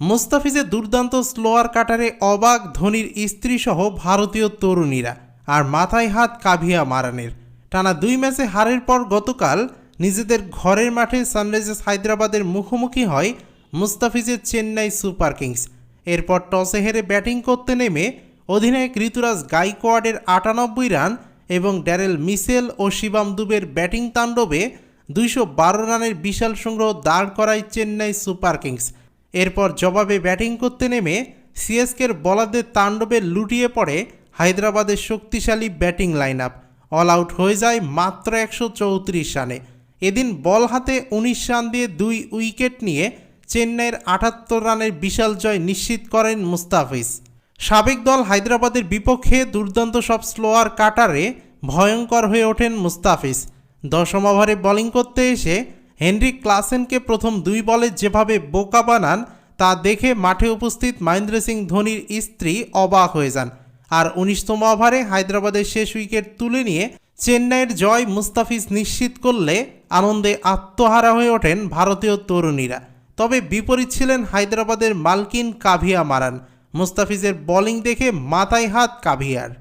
মুস্তাফিজের দুর্দান্ত স্লোয়ার কাটারে অবাক ধোনির স্ত্রীসহ ভারতীয় তরুণীরা আর মাথায় হাত কাভিয়া মারানের। টানা দুই ম্যাচে হারের পর গতকাল নিজেদের ঘরের মাঠে সানরাইজার্স হায়দ্রাবাদের মুখোমুখি হয় মুস্তাফিজের চেন্নাই সুপার কিংস। এরপর টসে হেরে ব্যাটিং করতে নেমে অধিনায়ক ঋতুরাজ গাইকোয়াডের আটানব্বই রান এবং ড্যারেল মিসেল ও শিবাম দুবের ব্যাটিং তাণ্ডবে দুইশো বারো রানের বিশাল সংগ্রহ দাঁড় করায় চেন্নাই সুপার কিংস। এরপর জবাবে ব্যাটিং করতে নেমে সিএসকের বলারদের তাণ্ডবে লুটিয়ে পড়ে হায়দ্রাবাদের শক্তিশালী batting line up all out হয়ে যায় মাত্র একশো চৌত্রিশ রানে। এদিন বল হাতে উনিশ রান দিয়ে দুই উইকেট নিয়ে চেন্নাইয়ের আটাত্তর রানের বিশাল জয় নিশ্চিত করেন মুস্তাফিজ। সাবেক দল হায়দ্রাবাদের বিপক্ষে দুর্দান্ত সব স্লোয়ার কাটারে ভয়ঙ্কর হয়ে ওঠেন মুস্তাফিজ। দশম ওভারে বোলিং করতে এসে হেনরি ক্লাসেনকে প্রথম দুই বলে যেভাবে বোকা বানান, তা দেখে মাঠে উপস্থিত মহেন্দ্র সিং ধোনির স্ত্রী অবাক হয়ে যান। আর উনিশতম ওভারে হায়দ্রাবাদের শেষ উইকেট তুলে নিয়ে চেন্নাইয়ের জয় মুস্তাফিজ নিশ্চিত করলে আনন্দে আত্মহারা হয়ে ওঠেন ভারতীয় তরুণীরা। তবে বিপরীত ছিলেন হায়দ্রাবাদের মালকিন কাভিয়া মারান। মুস্তাফিজের বোলিং দেখে মাথায় হাত কাভিয়ার।